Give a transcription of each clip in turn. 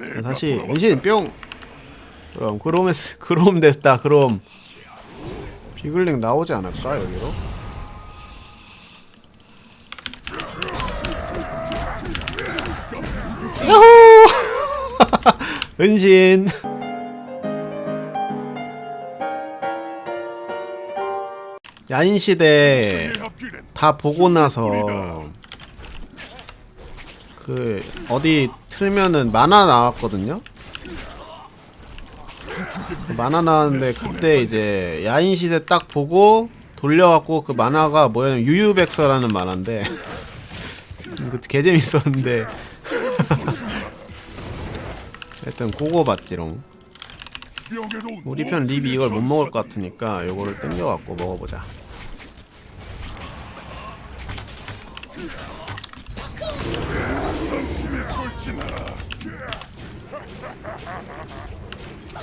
자, 다시 은신 뿅. 그럼 그롬에스 그롬 됐다 그롬. 비글링 나오지 않을까 여기로? 야호! 은신. 야인시대 다 보고 나서 그 어디 틀면은 만화 나왔거든요. 그 만화 나왔는데 그때 이제 야인 시대 딱 보고 돌려갖고 그 만화가 뭐냐면 유유백서라는 만화인데 그 개재밌 있었는데 하여튼 그거 봤지롱. 우리 편 립이 이걸 못 먹을 것 같으니까 요거를 땡겨갖고 먹어보자.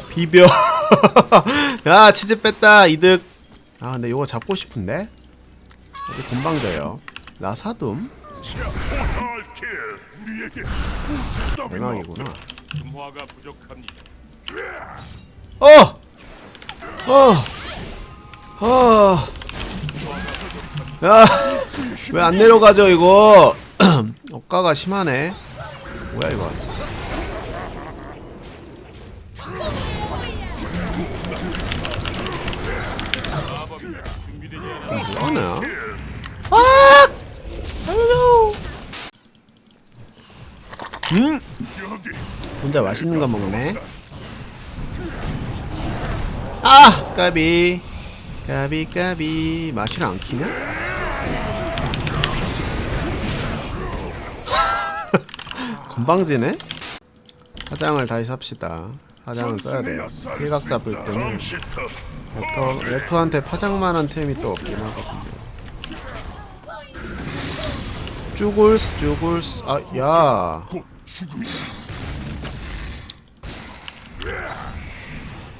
비벼. 야 치즈 뺐다 이득. 아 근데 요거 잡고 싶은데. 어디 금방 져요. 라사둠 대박이구나. 금화가 부족합니다. 어! 어! 어! 야! 왜 안 내려가죠, 이거? 억가가 심하네. 뭐야, 이거? 뭐하냐? 아! 살려줘! 음? 혼자 맛있는 거 먹네. 아! 까비. 까비, 까비. 맛이 안 키냐? 건방지네? 화장을 다시 삽시다. 화장은 써야 돼요. 일각 잡을 때는 렉터, 렉터한테 파장만한 템이 또 없긴 하거든요. 쭈글스, 쭈글스, 아, 야.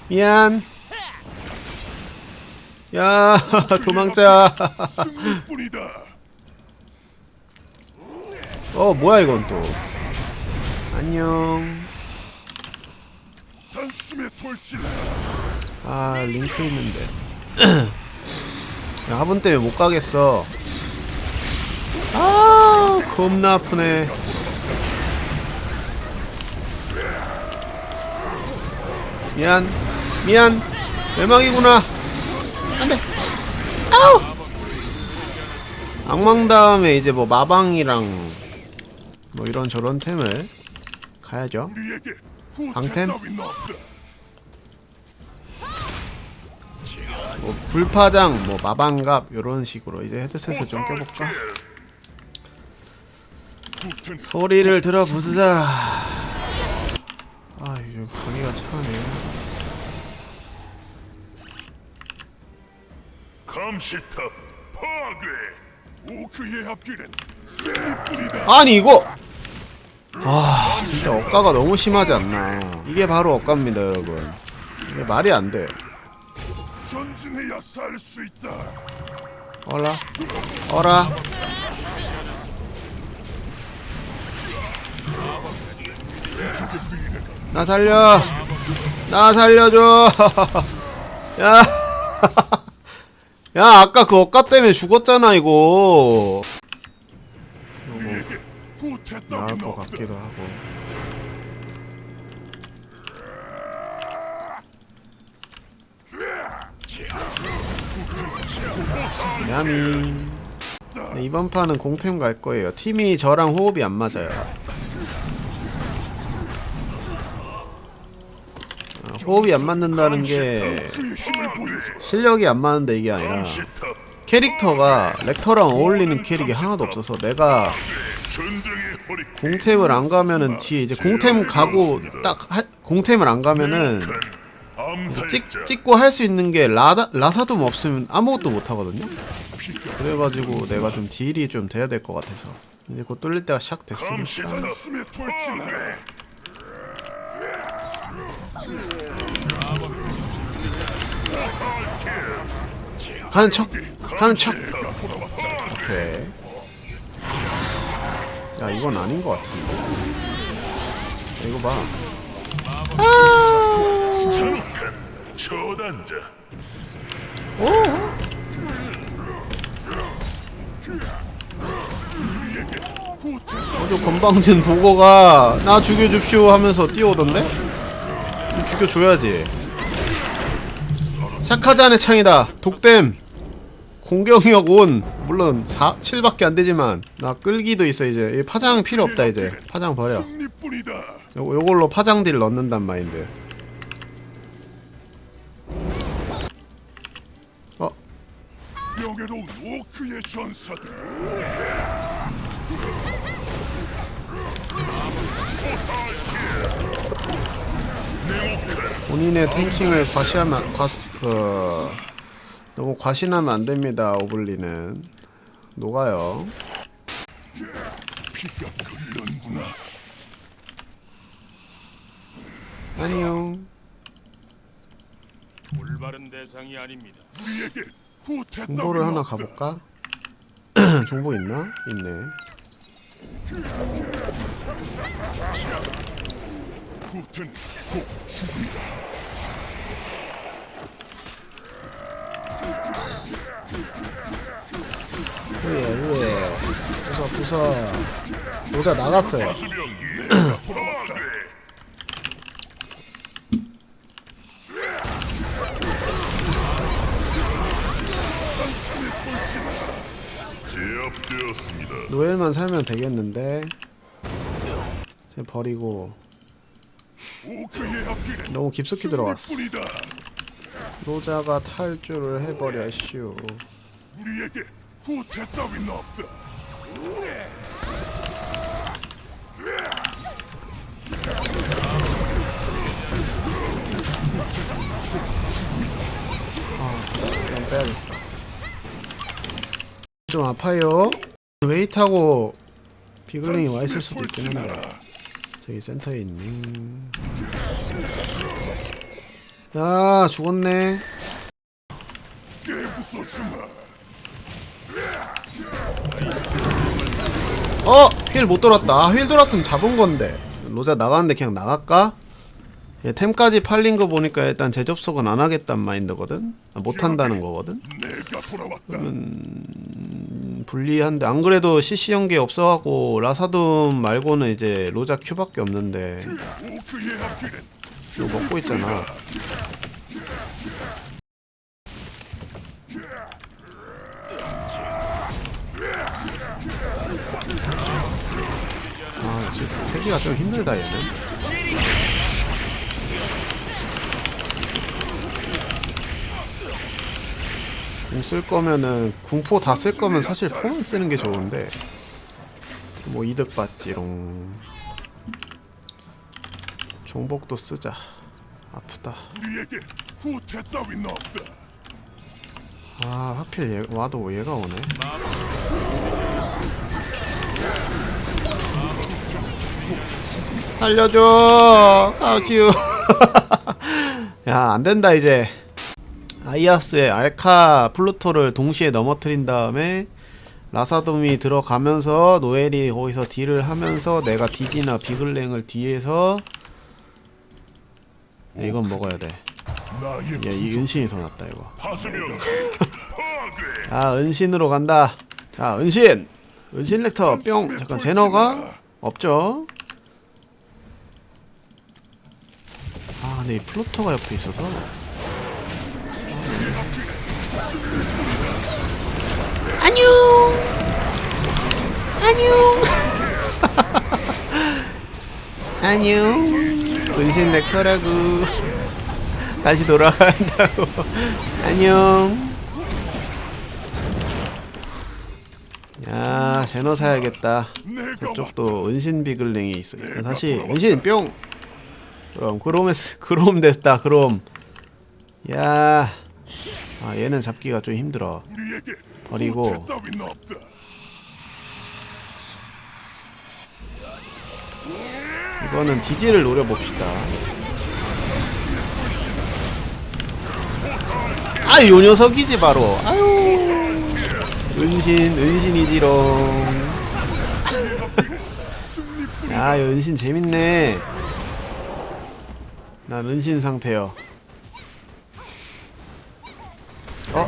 미안. 야, 도망자. 어, 뭐야, 이건 또. 안녕. 아, 링크 있는데. 야, 화분 때문에 못 가겠어. 아, 겁나 아프네. 미안, 미안. 외망이구나. 안 돼. 아우! 악망 다음에 이제 뭐 마방이랑 뭐 이런 저런 템을 가야죠. 방템? 뭐 불파장, 뭐 마방갑 이런 식으로 이제 헤드셋을 좀 껴볼까? 붙은 소리를 들어보자. 아, 이거 가기가 차네. 감시탑 파괴. 오크의 앞길은 승리뿐이다. 아니 이거. 아, 진짜 억가가 너무 심하지 않나? 이게 바로 억가입니다, 여러분. 이게 말이 안 돼. 전진해야 살 수 있다. 어라, 어라. 나 살려. 나 살려줘. 야. 야, 아까 그 억가 때문에 죽었잖아, 이거. 나을 것. 같기도 하고. 야미. 네, 이번 판은 공템 갈 거예요. 팀이 저랑 호흡이 안 맞아요. 아, 호흡이 안 맞는다는 게. 실력이 안 맞는데 이게 아니라 캐릭터가 렉터랑 어울리는 캐릭이 하나도 없어서 내가. 공템을 안 가면은 뒤에 이제 공템 가고 딱 할- 공템을 안 가면은. 찍, 찍고 할 수 있는 게 라다, 라사둠 없으면 아무것도 못 하거든요. 그래가지고 내가 좀 딜이 좀 돼야 될 것 같아서. 이제 곧 뚫릴 때가 돌진하라. 가는 척 가는 척. 오케이 야 이건 아닌 것 같은데. 야, 이거 봐. 잔혹한 처단자. 오 어저 건방진 보고가 나 죽여줍시오 하면서 뛰어오던데? 좀 죽여줘야지. 샤카잔의 창이다. 독댐. 공격력 온 물론 4, 7밖에 안 되지만 나 끌기도 있어 이제 이 파장 필요 없다 이제 파장 버려. 요, 요걸로 파장 딜 넣는단 마인드 어? 본인의 탱킹을 과시하면 과, 그 너무 과신하면 안 됩니다. 오블리는 녹아요. 안녕. 올바른 대상이 아닙니다. 정보를 하나. 가볼까? 정보 있나? 있네. 후예 후예. 부서 부서. 노자 나갔어요. 제압되었습니다. 노엘만 살면 되겠는데. 쟤 버리고 너무 깊숙이 들어왔어. 노자가 탈주를 해버려 슈. 우리에게 후퇴 따위는 없다. 이건 빼야겠다. 좀 아파요. 웨이트하고 비글링이 와 있을 수도 있긴 한데. 저기 센터에 있네. 야 죽었네. 깨부숴주마. 어! 휠 못 돌았다. 아, 휠 돌았으면 잡은 건데. 로자 나가는데 그냥 나갈까? 얘 템까지 팔린 거 보니까 일단 재접속은 안 하겠단 마인드거든? 아, 못 한다는 거거든? 음, 불리한데 안 그래도 CC 연계 없어갖고 라사둠 말고는 이제 로자 큐밖에 없는데 이거 먹고 있잖아. 아 힘들다 얘는. 궁 쓸 거면은 궁포 다 쓸 거면 사실 포만 쓰는 게 좋은데 뭐 이득 봤지롱. 종복도 쓰자. 아프다. 우리에게 후퇴 따위는 없다. 아 하필 얘 와도 얘가 오네. 살려줘 까큐. 야 안 된다 이제. 아이아스의 알카 플루토를 동시에 넘어뜨린 다음에 라사돔이 들어가면서 노엘이 거기서 딜을 하면서 내가 디지나 비글랭을 뒤에서 야, 이건 먹어야 돼. 야, 이 은신이 더 낫다 이거. 자, 은신으로 간다. 자, 은신. 은신 렉터 뿅. 잠깐 제너가 없죠? 근데 이 플루토가 옆에 있어서. 안녕. 안녕. 안녕. 은신 렉터라고. 다시 돌아간다고. 안녕. 야, 제너 사야겠다. 저쪽도 은신 비글링이 있어. 다시 은신 뿅. 그럼 그롬에스 그롬 됐다. 그롬. 야. 아, 얘는 잡기가 좀 힘들어. 버리고. 이거는 디지를 노려봅시다. 아, 요 녀석이지 바로. 아유. 은신, 은신이지롱. 야, 이 은신 재밌네. 난 은신 상태여. 어?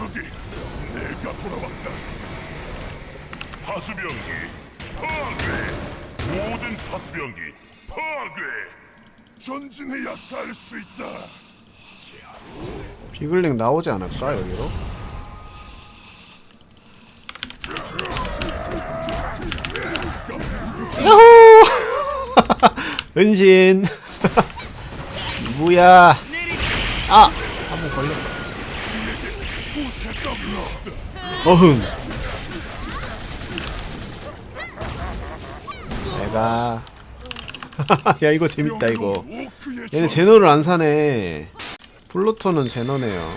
내가 돌아왔다. 파수병기 파괴. 모든 파수병기 파괴. 전진해야 살 수 있다. 비글링 나오지 않을까 여기로? 야호! 은신. 뭐야? 아, 한 번 걸렸어. 어흥. 내가. 야 이거 재밌다 이거. 얘네. 제노를 안 사네. 플루토는 제노네요.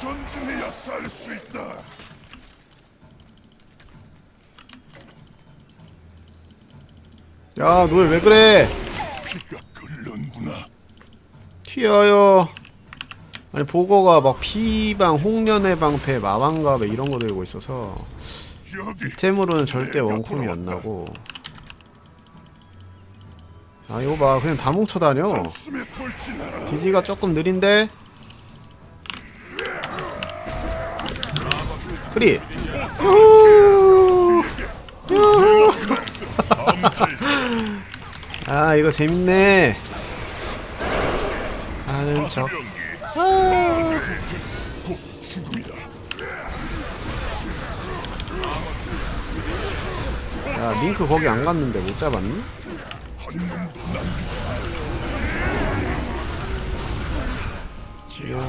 전진해야 살 수 있다. 야, 노예 왜 그래? 튀어요. 아니 보거가 막 피방, 홍련의 방패, 마방갑에 이런 거 들고 있어서 이템으로는 절대 원콤이 안 나고. 아 이거 봐, 그냥 다 뭉쳐 다녀. 숨에 돌진하라. 디지가 조금 느린데. 크리. 암살 아 이거 재밌네. 척. 파수병기 아. 야 링크 거기 안 갔는데 못 잡았니? 지금.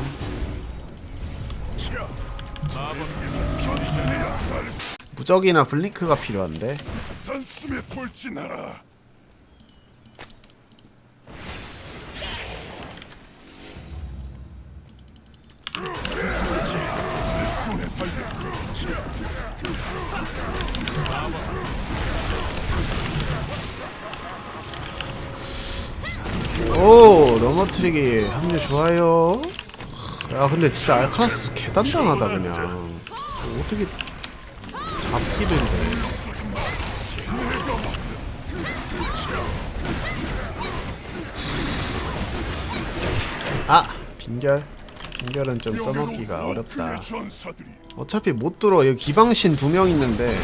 무적이나 블링크가 필요한데 단숨에 돌진하라. 오 넘어뜨리기 합류 좋아요. 야 근데 진짜 알카라스 개단단하다 그냥. 어떻게 힘들어 아 빈결. 빈결은 좀 써먹기가 어렵다. 어차피 못 들어. 여기 기방신 두 명 있는데.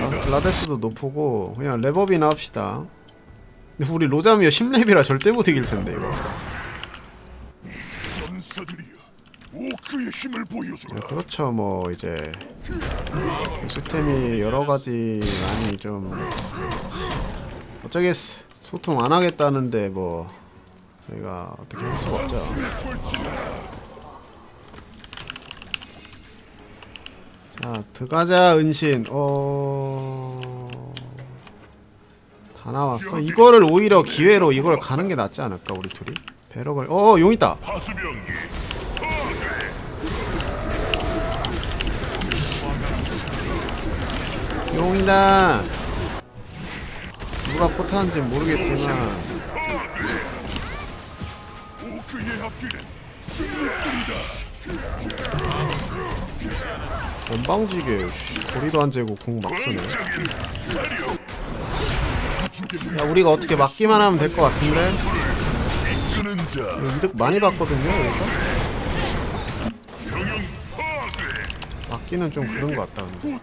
라- 라데스도 높고 그냥 랩업이나 합시다 근데 우리 로자미어 10렙이라 절대 못 이길 텐데 이거 전사들이여 오크의 힘을 보여주라. 그렇죠 뭐 이제 시스템이 여러 가지 많이 좀 어쩌겠어 소통 안 하겠다는데 뭐 저희가 어떻게 할 수가 없죠. 자 들어가자 은신 어... 다 나왔어. 이거를 오히려 기회로 이걸 가는 게 낫지 않을까 우리 둘이? 배럭을. 어 용 있다. 파수병기 용이다. 누가 포타는지 모르겠지만. 건방지게 씨, 거리도 안 재고 공 막 쓰네. 사력. 야 우리가 어떻게 막기만 하면 될 것 같은데? 이득 많이 받거든요 여기서. 막기는 좀 그런 것 같다 근데.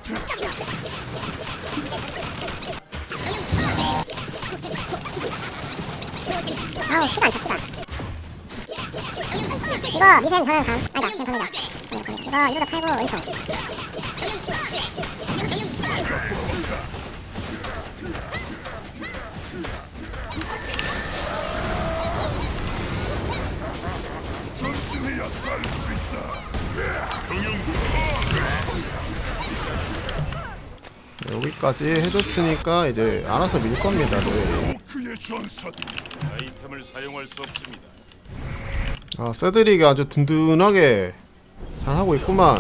아우 저 추단 이거 미센 저는 감 아니다 그냥 갑니다. 이거 이거 팔고 은총 여기까지 해줬으니까 이제 알아서 밀 겁니다 전사들 아이템을 사용할 수 없습니다. 아 세드릭이 아주 든든하게 잘 하고 있구만.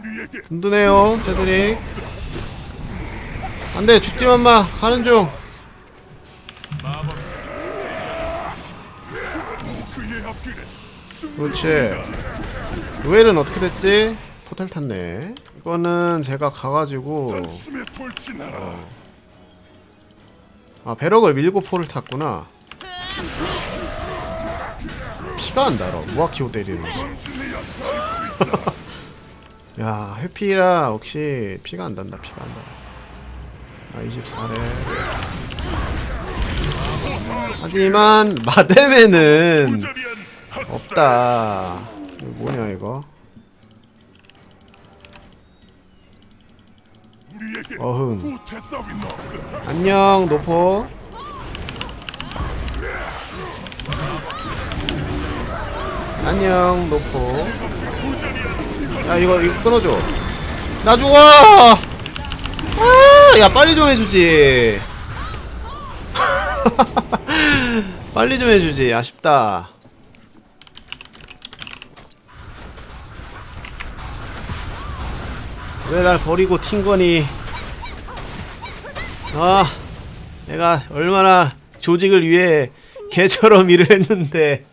우리에게 든든해요 세드릭 안돼 죽지만 마. 가는 중 그렇지 노엘은 어떻게 됐지? 포탈 탔네 이거는 제가 가가지고 돌진하라. 아 배럭을 밀고 포를 탔구나 피가 안 달아 무아키오 때리는 야 회피라 역시 피가 안 단다 피가 안 달아 아 24래 하지만 학살. 없다. 이거 뭐냐 이거? 어흥. 안녕 노포. 안녕 노포. 야 이거 이거 끊어줘. 나 죽어! 아 야 빨리 좀 해주지. 빨리 좀 해주지. 아쉽다 왜 날 버리고 튄 거니? 아, 내가 얼마나 조직을 위해 개처럼 일을 했는데